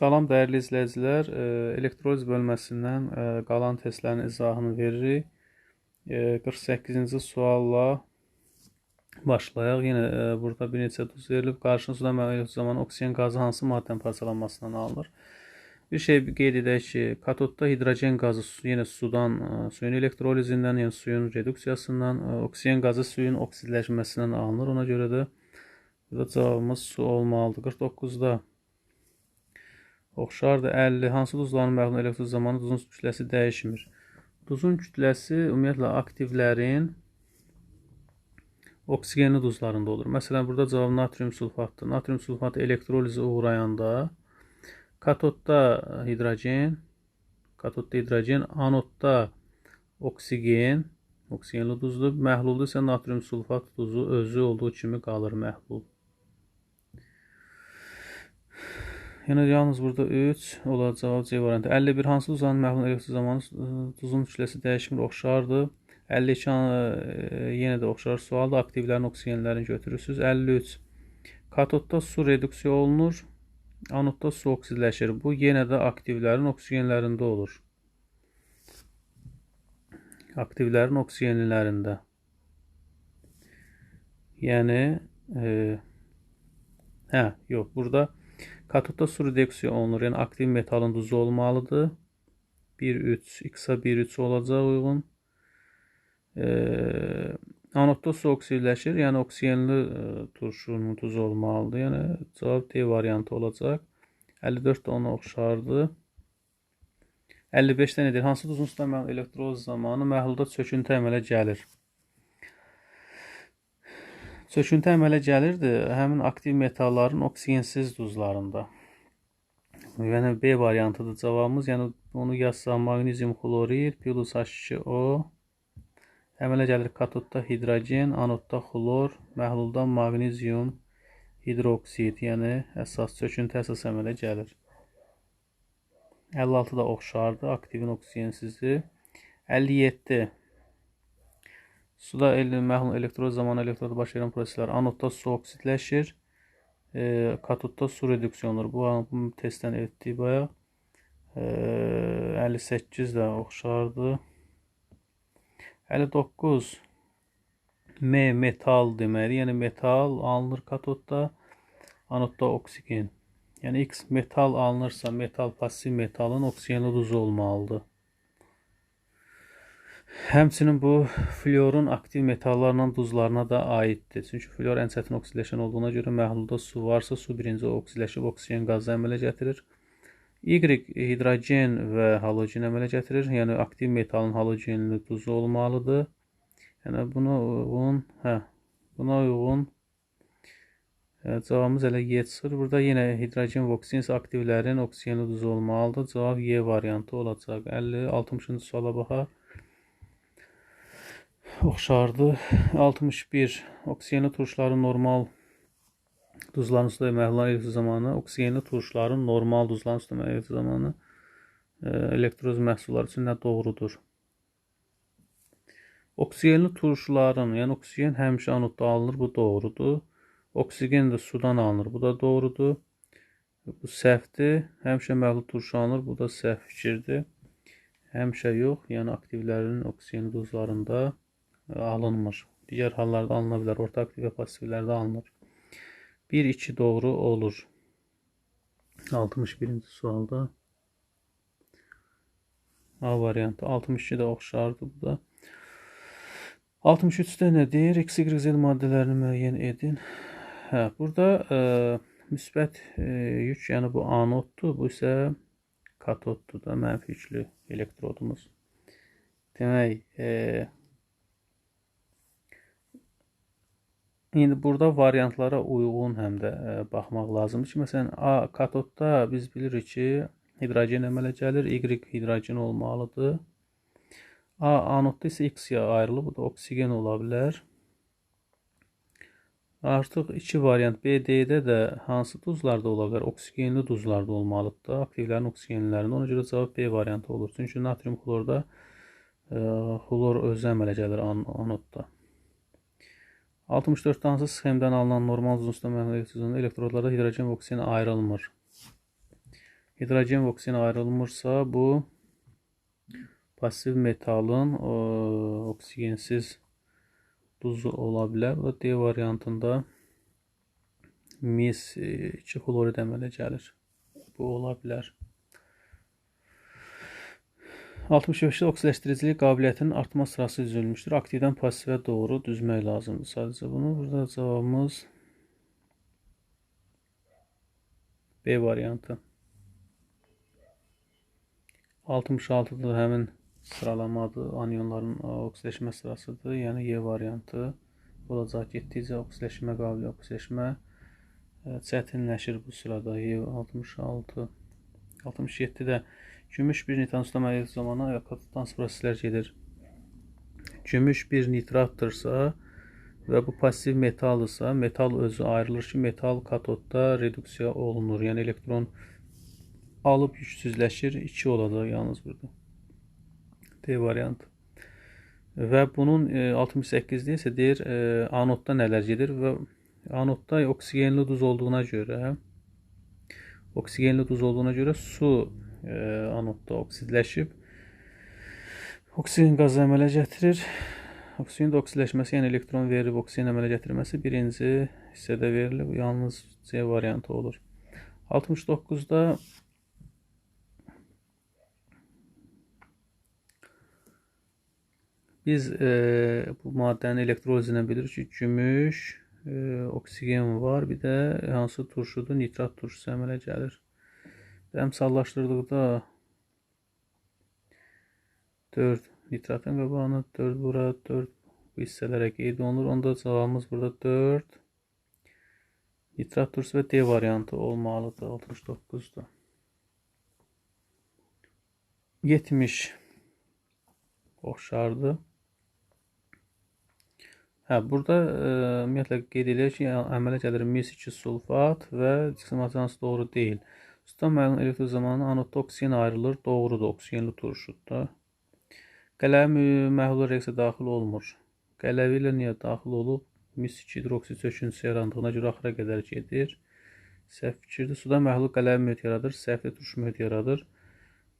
Salam dəyərli izləyicilər, elektroliz bölməsindən qalan testlərin izahını veririk. E, 48-ci sualla başlayaq. Yenə burada bir neçə duz verilib. Qarşınızda əməliyyat zamanı oksigen qazı hansı maddənin parçalanmasından alınır? Bir şey qeyd edək ki, katodda hidrogen qazı yenə sudan, suyun elektrolizindən, yəni suyun reduksiyasından, oksigen qazı suyun oksidləşməsindən alınır. Ona görə də burada cavabımız su olmalıdır. 49-da oxşardır. 50 hansı duzların məğlun elektron zamanı duzun kütləsi dəyişmir. Duzun kütləsi ümumiyyətlə aktivlərin oksigenli duzlarında olur. Məsələn, burada cavab natrium sulfatdır. Natrium sulfatı elektrolizə uğrayanda katodda hidrogen, katodda hidrogen, anodda oksigen, oksigenli duzdur. Məhlulda isə natrium sulfat duzu özü olduğu kimi qalır məhlul. Yəni yalnız burada 3 olacaq C variantı. 51 hansı duzların məhlul elektrik zamanı duzun kütləsi dəyişmir, oxşardır. 52 e, yenə də oxşar sualdır. Aktivlərin oksigenlərini götürürsüz. 53 katodda su reduksiya olunur. Anodda su oksidləşir. Bu yenə də aktivlərin oksigenlərində olur. Aktivlərin oksigenlilərində. Yəni e, hə, yox, burada Katodda su reduksiya olunur. Yəni aktiv metalın duzu olmalıdır. 1-3, X-a 1-3 olacaq uyğun. E, anodda su oksidləşir. Yəni oksigenli e, turşunun duzu olmalıdır. Yəni cavab D variantı olacaq. 54 də ona oxşardır. 55-də nədir? Hansı duzun üstə elektroz zamanı məhlulda çöküntü əmələ gəlir? Söküntü əmələ gəlirdi həmin aktiv metalların oksigensiz duzlarında. Yəni B variantıdır cavabımız. Yəni onu yazsam maqnezium xlorid plus H2O əmələ gəlir katodda hidrogen, anodda xlor, məhlulda maqnezium hidroksid, yəni əsas söküntü əsas əmələ gəlir. 56 da oxşardır, aktivin oksigensizliyi. 57 Suda məhlul elektrod zamanı elektroda baş verən proseslər anodda su oksidləşir, e, katodda su reduksiya olunur. Bu, bu testdən etdik bayaq. E, 58 də oxşardır. 59 M metal deməli, yəni metal alınır katodda, anodda oksigen. Yəni X metal alınırsa, metal pasiv metalın oksigenli duzu olmalıdır. Həmçinin bu fluorun aktiv metallarla duzlarına da aiddir. Çünki fluor ən çətin oksidləşən olduğuna görə məhlulda su varsa, su birinci oksidləşib oksigen qazı əmələ gətirir. Y hidrogen və halogen əmələ gətirir. Yəni aktiv metalın halogenli duzu olmalıdır. Yəni buna uyğun, hə, buna uyğun hə, cavabımız elə Y çıxır. Burada yenə hidrogen və oksigen aktivlərin oksigenli duzu olmalıdır. Cavab Y variantı olacaq. 50 60-cı suala baxaq oxşardır. 61 oksigenli turşların normal duzların üstə məhlulların elektrik zamanı oksigenli turşların normal duzların üstə elektrik zamanı e, elektroz məhsulları üçün nə doğrudur? Oksigenli turşuların, yəni oksigen həmişə anodda alınır, bu doğrudur. Oksigen də sudan alınır, bu da doğrudur. Bu səhvdir. Həmişə məhlul turşu alınır, bu da səhv fikirdir. Həmişə yox, yəni aktivlərin oksigenli duzlarında alınmır. Digər hallarda alına bilər. Orta aktiv və passivlərdə alınır. 1-2 doğru olur. 61-ci sualda A variantı. 62 də oxşardır bu da. 63-də nədir? X, Y, Z maddələrini müəyyən edin. Hə, burada e, müsbət e, yük, yəni bu anoddur, bu isə katoddur da, mənfi yüklü elektrodumuz. Demək, e, İndi burada variantlara uyğun həm də e, baxmaq lazımdır ki, məsələn, A katodda biz bilirik ki, hidrogen əmələ gəlir, Y hidrogen olmalıdır. A anodda isə X-ya ayrılıb, bu da oksigen ola bilər. Artıq iki variant B, D-də də hansı duzlarda ola bilər? Oksigenli duzlarda olmalıdır da, aktivlərin oksigenlilərində. Ona görə cavab B variantı olur. Çünki natrium xlorda e, xlor özü əmələ gəlir an anodda. 64 hansı sxemdən alınan normal uzunluqda məğlubiyyət elektrodlarda hidrogen və oksigen ayrılmır. hidrogen və oksigen ayrılmırsa, bu pasiv metalın o, oksigensiz duzu ola bilər və D variantında mis 2 xlorid əmələ gəlir. Bu ola bilər. 65-də oksiləşdiricilik qabiliyyətinin artma sırası düzülmüşdür. Aktivdən passivə doğru düzmək lazımdır. Sadəcə bunu burada cavabımız B variantı. 66-da həmin sıralamadır. Anionların oksiləşmə sırasıdır. Yəni Y variantı olacaq. Getdikcə oksiləşmə qabiliyyəti, oksiləşmə e, çətinləşir bu sırada. Y 66 67-də Gümüş bir nitrat tutama zamanı katoddan proseslər gedir. Gümüş bir nitrattırsa və bu pasiv metaldırsa, metal özü ayrılır ki, metal katodda reduksiya olunur. Yəni elektron alıb gücsüzləşir, 2 olacaq yalnız burada. D variantı. Və bunun 68-də e, isə deyir, e, anodda nələr gedir və anodda oksigenli duz olduğuna görə oksigenli duz olduğuna görə su anodda oksidləşib oksigen qazı əmələ gətirir. Oksigenin oksidləşməsi, yəni elektron verib oksigen əmələ gətirməsi birinci hissədə verilib. Yalnız C variantı olur. 69-da biz e, bu maddənin elektrolizindən bilirik ki, gümüş, e, oksigen var, bir də hansı turşudur? Nitrat turşusu əmələ gəlir. Əmsallaşdırdıqda 4 nitratın qabağına 4 bura 4 bu hissələrə qeyd olunur. Onda cavabımız burada 4 nitrat turşusu və D variantı olmalıdır 69-da. 70 oxşardır. Hə, burada ə, e, ümumiyyətlə qeyd edilir ki, əmələ gəlir mis2 sulfat və diksimotiyansı doğru deyil. Sudan məlum elektrik zamanı anodda oksigen ayrılır. Doğrudur, oksigenli turşudda. Qələmi məhlula reaksiya daxil olmur. Qələvi ilə niyə daxil olub? Mis-2 hidroksid çöküntüsü yarandığına görə axıra qədər gedir. Səhv fikirdir. Suda məhlul qələmi mühit yaradır, səhvli turş mühit yaradır.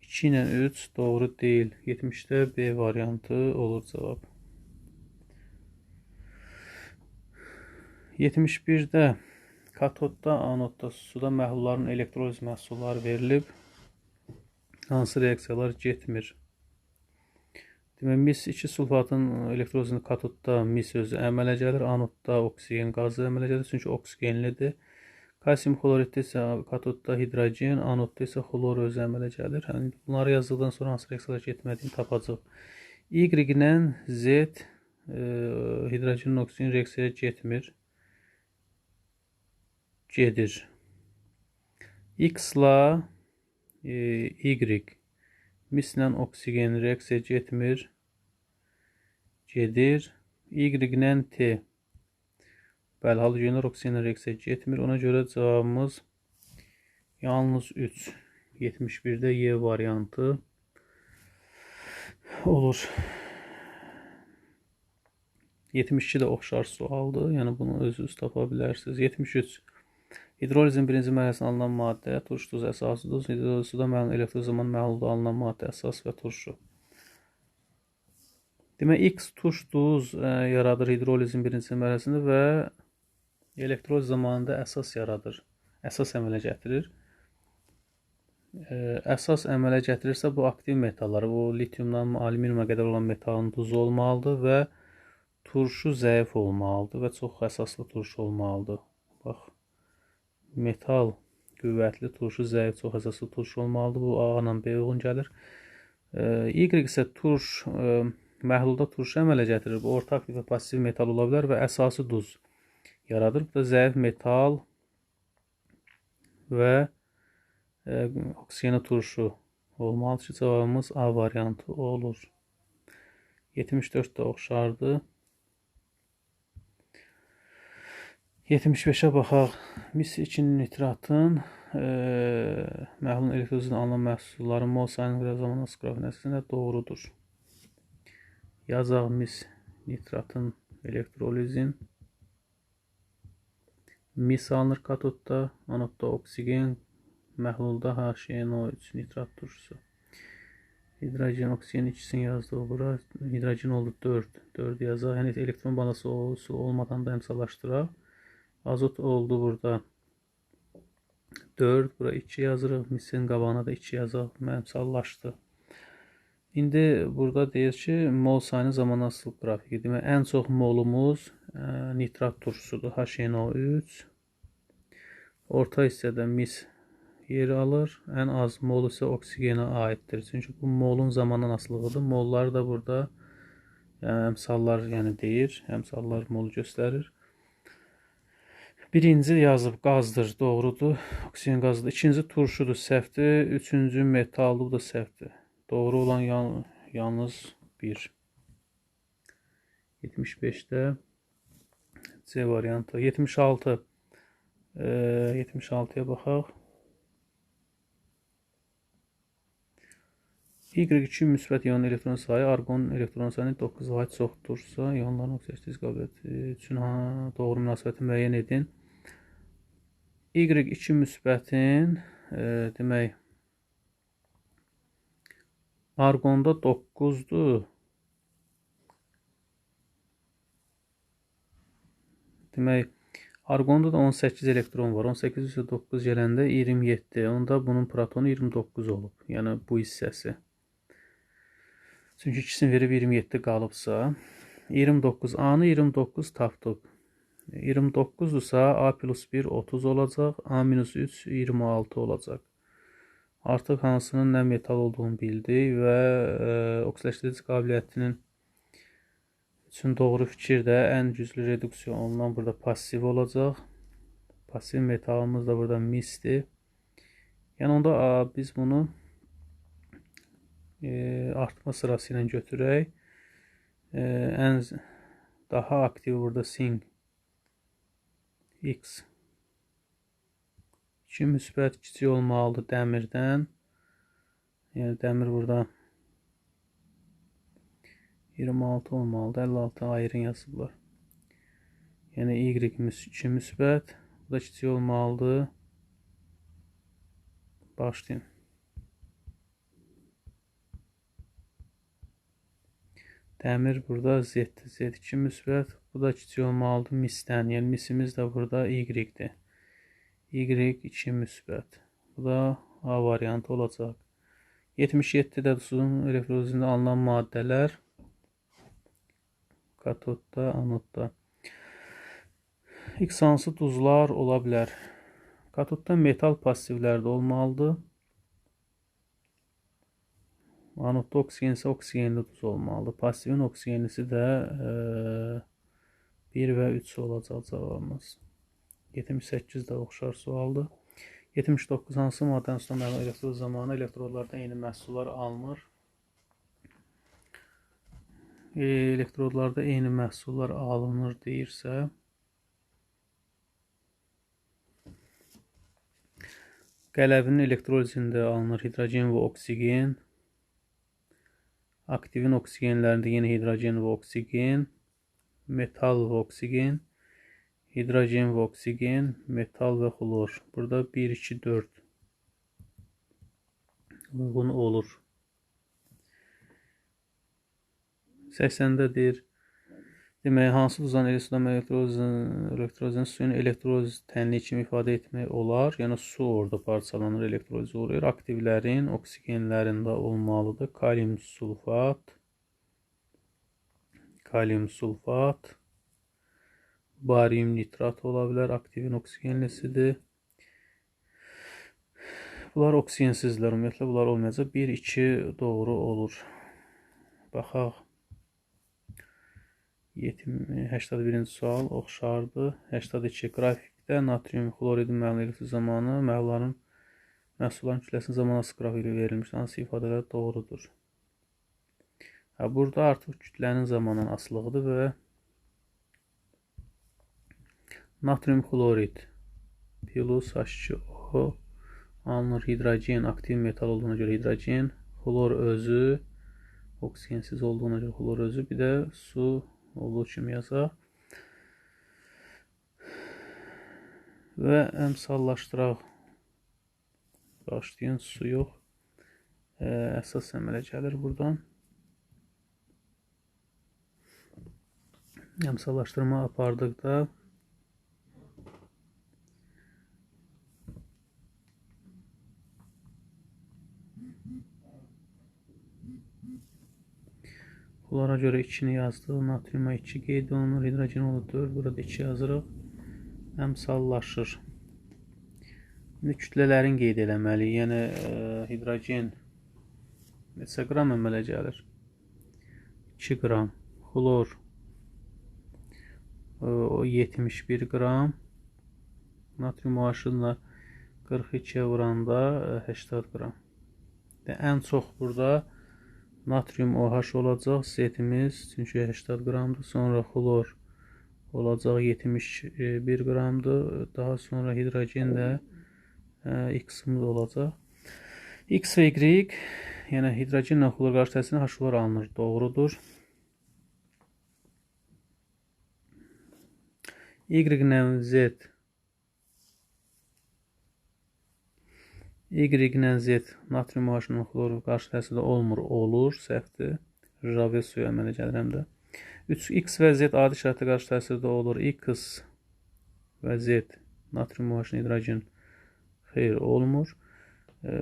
2 ilə 3 doğru deyil. 70-də B variantı olur cavab. 71-də Katodda, anodda suda məhlulların elektroliz məhsulları verilib. Hansı reaksiyalar getmir? Demək, mis 2 sulfatın elektrolizini katodda mis özü əmələ gəlir, anodda oksigen qazı əmələ gəlir, çünki oksigenlidir. Kalsium xloriddə isə katodda hidrogen, anodda isə xlor özü əmələ gəlir. Yəni, bunları yazdıqdan sonra hansı reaksiyalar getmədiyini tapacaq. Y ilə Z e, hidrogenin oksigen reaksiyaya getmir gedir. X-la e, Y mislə oksigen reaksiya getmir. Gedir. Y-lə T. Bəli, halogenlər oksigenlə reaksiya getmir. Ona görə cavabımız yalnız 3. 71-də Y variantı olur. 72 də oxşar sualdır. Yəni bunu özünüz tapa bilərsiniz. 73 Hidrolizin birinci mərhələsində alınan maddə turş duzu əsası duz, hidrolizdə məlum elektrik zaman məhlulda alınan maddə əsas və turşu. Demək, X turş duz ə, e, yaradır hidrolizin birinci mərhələsində və elektroliz zamanında əsas yaradır. Əsas əmələ gətirir. Ə, e, əsas əmələ gətirirsə, bu aktiv metallar, bu litiumdan alüminiuma qədər olan metalın duzu olmalıdır və turşu zəif olmalıdır və çox əsaslı turşu olmalıdır. Metal qüvvətli turşu zəif çox əsaslı turşu olmalıdır. Bu A ilə B uyğun gəlir. Y isə turş məhlulda turşu əmələ gətirir. Bu orta aktiv və pasiv metal ola bilər və əsası duz yaradır. Bu da zəif metal və oksigenli turşu olmalıdır ki, cavabımız A variantı olur. 74 də oxşardır. 75-ə baxaq. Mis 2 nitratın e, məhlulun elektrozunun alınan məhsulları mol sayının və zaman asqraf nəticəsində doğrudur. Yazaq mis nitratın elektrolizin mis alınır katodda, anodda oksigen Məhlulda HNO3 nitrat turşusu. Hidrojen, oksigen ikisini yazdı bura. Hidrojen oldu 4. 4 yazaq. Yəni elektron balası olmadan da əmsallaşdıraq. Azot oldu burada 4. Bura 2 yazırıq. Misin qabağına da 2 yazaq. Əmsallaşdı. İndi burada deyir ki, mol sayının zaman asılı qrafiki. Demək, ən çox molumuz ə, nitrat turşusudur. HNO3. Orta hissədə mis yer alır. Ən az mol isə oksigenə aiddir. Çünki bu molun zamandan asılılığıdır. Mollar da burada yəni, əmsallar yəni deyir. Əmsallar molu göstərir. Birinci yazıb qazdır, doğrudur. Oksigen qazıdır. İkinci turşudur, səhvdir. Üçüncü da səhvdir. Doğru olan yan, yalnız 1. 75'də C variantı. 76. E, 76-ya baxaq. Y2 müsbət iyon elektron sayı argon elektron sayının 9 daha çoxdursa, ionların oksidativ qabiliyyəti üçün ha, doğru münasibəti müəyyən edin. Y2 müsbətin e, demək Argonda 9'du. Demək, argonda da 18 elektron var. 18 üzrə 9 gələndə 27. Onda bunun protonu 29 olub. Yəni bu hissəsi. Çünki ikisini verib 27 qalıbsa, 29 A-nı 29 tapdıq. 29-dursa A plus 1 30 olacaq, A minus 3 26 olacaq. Artıq hansının nə metal olduğunu bildik və e, oksidaşdirici qabiliyyətinin üçün doğru fikir də ən güclü reduksiya olunan burada passiv olacaq. Passiv metalımız da burada misdir. Yəni onda ə, biz bunu e, artma sırası ilə götürək. E, ən daha aktiv burada sing X 2 müsbət kiçik olmalıdır dəmirdən. Yəni dəmir burada 26 olmalıdır. 56 ayrı yazıblar. Yəni Y 2 müsbət. Bu da kiçik olmalıdır. Başlayın. Dəmir burada Z, Z2 müsbət. Bu da kiçik olmalıdır misdən. Yəni misimiz də burada Y-dir. Y2 müsbət. Bu da A variantı olacaq. 77-də suyun elektrolizində alınan maddələr katodda, anodda. X hansı duzlar ola bilər? Katodda metal passivlərdə olmalıdır. Anodda oksigen isə oksigenli duz olmalıdır. Passivin oksigenlisi də e, 1 və 3 olacaq cavabımız. 78 də oxşar sualdır. 79 hansı maddənin üstünə məlumat elektrod zamanı elektrodlardan eyni məhsullar alınır? E, elektrodlarda eyni məhsullar alınır deyirsə, qələvinin elektrolizində alınır hidrogen və oksigen. Aktivin oksigenlərində yenə hidrogen və oksigen, metal və oksigen. hidrojen ve oksigen, metal ve klor. Burada 1, 2, 4 uygun olur. 80-dədir. Demək, hansı duzan elektron elektrozun, elektrozun suyun elektroz tənliyi kimi ifadə etmək olar. Yəni su orada parçalanır, elektroz olur. Aktivlərin oksigenlərində olmalıdır. Kalium sulfat, kalium sulfat, barium nitrat ola bilər, aktivin oksigenlisidir. Bunlar oksigensizlər, ümumiyyətlə bunlar olmayacaq. 1, 2 doğru olur. Baxaq. 81-ci sual oxşardır. 82 qrafikdə natrium xloridin məlumatı zamanı məlumatların məhsulların kütləsinin zamanası qrafiki verilmiş. Hansı ifadələr doğrudur? Hə, burada artıq kütlənin zamandan asılılıqdır və Natrium xlorid plus H2O alınır hidrogen aktiv metal olduğuna görə hidrogen xlor özü oksigensiz olduğuna görə xlor özü bir də su olduğu kimi yazaq və əmsallaşdıraq Bağışlayın, su yox. E, əsas əmələ gəlir buradan. Əmsallaşdırma apardıqda Bunlara görə 2-ni yazdıq. Natriuma 2 qeyd olunur. Hidrogenolu 4. Burada 2 yazırıq. Əmsallaşır. İndi kütlələrin qeyd eləməliyik. Yəni e, hidrogen neçə qram əmələ gəlir? 2 qram. Xlor e, o 71 qram. Natrium OH-ınla 42-yə vuranda 80 e, qram. Və ən çox burada natrium OH olacaq setimiz çünki 80 qramdır. Sonra xlor olacaq 71 qramdır. Daha sonra hidrogen də e, X-imiz olacaq. X və Y, yəni hidrogenlə xlor qarşı təsirində H-lar alınır. Doğrudur. Y ilə Z natrium OH-nun xloru qarşı təsirdə olmur, olur, səhvdir. Jave suya əmələ gəlir həm də. 3x və Z adi şəraitdə qarşı təsirdə olur. X və Z natrium OH hidrogen xeyr olmur. E,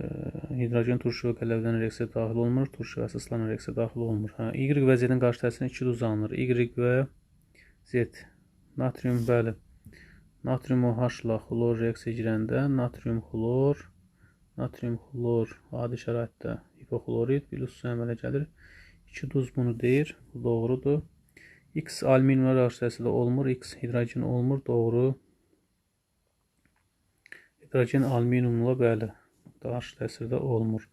hidrogen turşu və qələvdən reaksiya daxil olmur, turşu və əsaslarla reaksiya daxil olmur. Hə, y və Z-in qarşı təsirinə 2 uzanır. Y və Z natrium bəli. Natrium OH-la xlor reaksiya girəndə natrium xlor natrium xlor adi şəraitdə hipoxlorid su əmələ gəlir. 2 duz bunu deyir. Bu doğrudur. X alüminiumla qarşı təsirdə olmur. X hidrogen olmur. Doğru. Hidrogen alüminiumla bəli qarşı təsirdə olmur.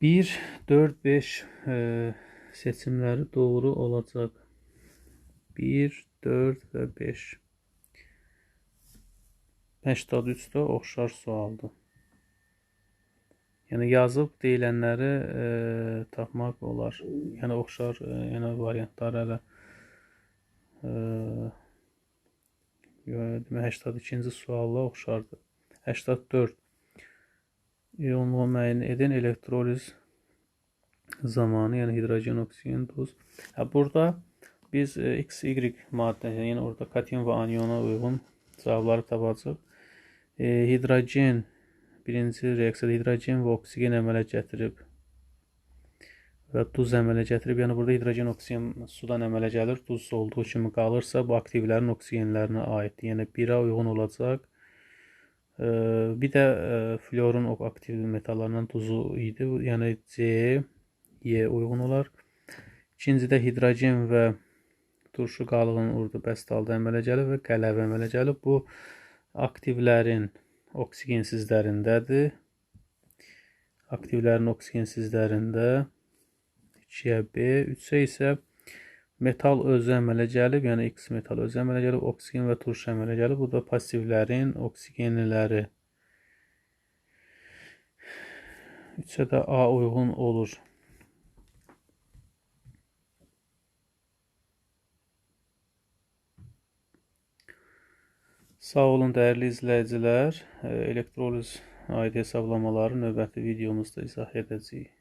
1, 4, 5 e, seçimləri doğru olacaq. 1, 4 və 5. 83-də oxşar sualdır. Yəni yazıb deyilənləri e, tapmaq olar. Yəni oxşar, e, yəni variantlar hələ e, demək 82-ci sualla oxşardır. 84 ionluğu müəyyən edin elektroliz zamanı, yəni hidrogen, oksigen, duz. Hə burada biz e, X, Y maddə, yəni orada kation və aniona uyğun cavabları tapacağıq. E, hidrogen birinci reaksiyada hidrogen və oksigen əmələ gətirib və duz əmələ gətirib. Yəni burada hidrogen, oksigen sudan əmələ gəlir. Duz olduğu kimi qalırsa, bu aktivlərin oksigenlərinə aiddir. Yəni 1-ə uyğun olacaq. Bir də fluorun aktiv metallarından duzu idi. Yəni C, Y uyğun olar. İkincidə hidrogen və turşu qalığının orada bəst halda əmələ gəlir və qələvə əmələ gəlir. Bu aktivlərin oksigensizlərindədir. Aktivlərin oksigensizlərində 2-yə B, 3-ə isə metal özü əmələ gəlib, yəni X metal özü əmələ gəlib, oksigen və turş əmələ gəlib. Bu da passivlərin oksigenləri. 3-ə də A uyğun olur. Sağ olun dəyərli izləyicilər. Elektroliz aid hesablamaları növbəti videomuzda izah edəcəyik.